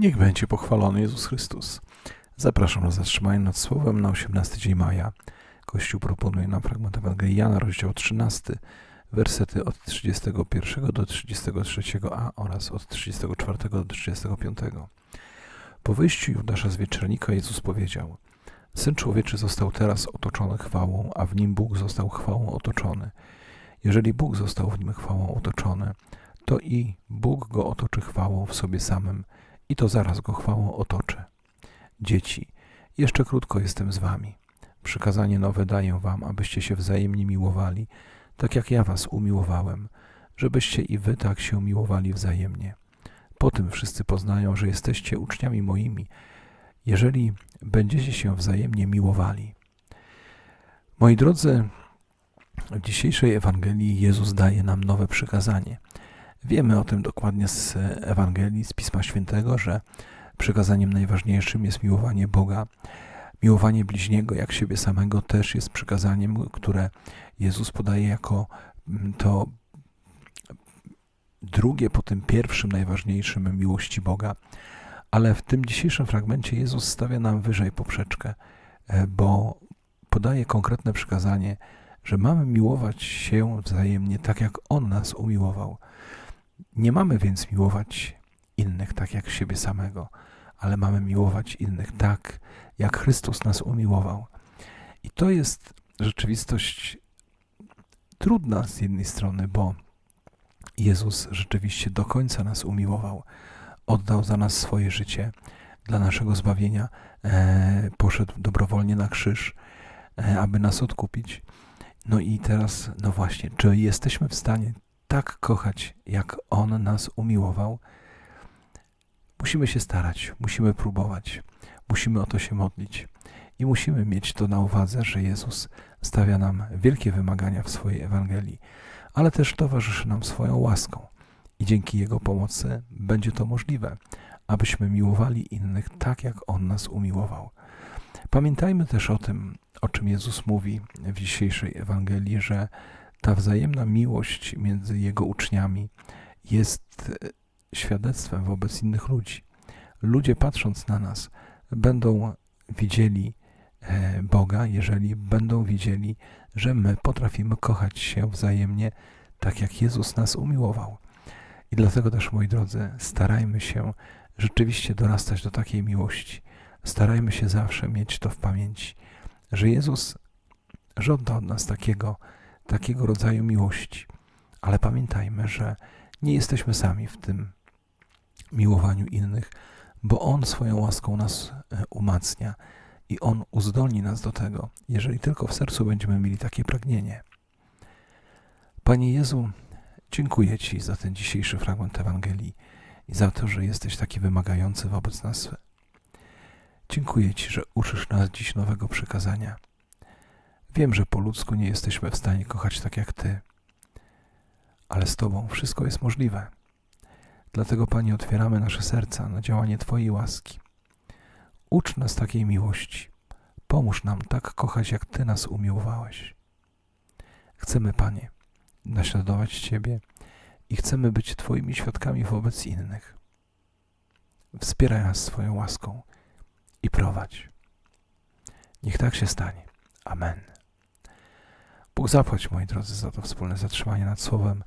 Niech będzie pochwalony Jezus Chrystus. Zapraszam na zatrzymanie nad Słowem na 18 dzień maja. Kościół proponuje nam fragment Ewangelii Jana, rozdział 13, wersety od 31 do 33a oraz od 34 do 35. Po wyjściu Judasza z wieczernika Jezus powiedział Syn człowieczy został teraz otoczony chwałą, a w nim Bóg został chwałą otoczony. Jeżeli Bóg został w nim chwałą otoczony, to i Bóg go otoczy chwałą w sobie samym i to zaraz go chwałą otoczy. Dzieci, jeszcze krótko jestem z wami. Przykazanie nowe daję wam, abyście się wzajemnie miłowali, tak jak ja was umiłowałem, żebyście i wy tak się miłowali wzajemnie. Po tym wszyscy poznają, że jesteście uczniami moimi, jeżeli będziecie się wzajemnie miłowali. Moi drodzy, w dzisiejszej Ewangelii Jezus daje nam nowe przykazanie. Wiemy o tym dokładnie z Ewangelii, z Pisma Świętego, że przykazaniem najważniejszym jest miłowanie Boga. Miłowanie bliźniego jak siebie samego też jest przykazaniem, które Jezus podaje jako mm, to drugie po tym pierwszym najważniejszym miłości Boga. Ale w tym dzisiejszym fragmencie Jezus stawia nam wyżej poprzeczkę, e, bo podaje konkretne przykazanie, że mamy miłować się wzajemnie tak, jak On nas umiłował. Nie mamy więc miłować innych tak jak siebie samego, ale mamy miłować innych tak, jak Chrystus nas umiłował. I to jest rzeczywistość trudna z jednej strony, bo Jezus rzeczywiście do końca nas umiłował, oddał za nas swoje życie dla naszego zbawienia, e, poszedł dobrowolnie na krzyż, e, aby nas odkupić. No i teraz, no właśnie, czy jesteśmy w stanie tak kochać, jak On nas umiłował? Musimy się starać, musimy próbować, musimy o to się modlić i musimy mieć to na uwadze, że Jezus stawia nam wielkie wymagania w swojej Ewangelii, ale też towarzyszy nam swoją łaską i dzięki Jego pomocy będzie to możliwe, abyśmy miłowali innych tak, jak On nas umiłował. Pamiętajmy też o tym, o czym Jezus mówi w dzisiejszej Ewangelii, że ta wzajemna miłość między Jego uczniami jest e, świadectwem wobec innych ludzi. Ludzie patrząc na nas będą widzieli e, Boga, jeżeli będą widzieli, że my potrafimy kochać się wzajemnie tak, jak Jezus nas umiłował. I dlatego też, moi drodzy, starajmy się rzeczywiście dorastać do takiej miłości. Starajmy się zawsze mieć to w pamięci, że Jezus żąda od nas takiego, takiego rodzaju miłości. Ale pamiętajmy, że nie jesteśmy sami w tym miłowaniu innych, bo On swoją łaską nas e, umacnia i On uzdolni nas do tego, jeżeli tylko w sercu będziemy mieli takie pragnienie. Panie Jezu, dziękuję Ci za ten dzisiejszy fragment Ewangelii i za to, że jesteś taki wymagający wobec nas. Dziękuję Ci, że uczysz nas dziś nowego przykazania. Wiem, że po ludzku nie jesteśmy w stanie kochać tak jak Ty, ale z Tobą wszystko jest możliwe. Dlatego, Panie, otwieramy nasze serca na działanie Twojej łaski. Ucz nas takiej miłości. Pomóż nam tak kochać, jak Ty nas umiłowałeś. Chcemy, Panie, naśladować Ciebie i chcemy być Twoimi świadkami wobec innych. Wspieraj nas swoją łaską i prowadź. Niech tak się stanie. Amen. Bóg zapłać, moi drodzy, za to wspólne zatrzymanie nad Słowem.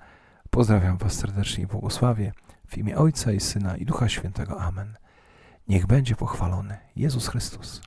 Pozdrawiam Was serdecznie i błogosławię w imię Ojca i Syna i Ducha Świętego. Amen. Niech będzie pochwalony Jezus Chrystus.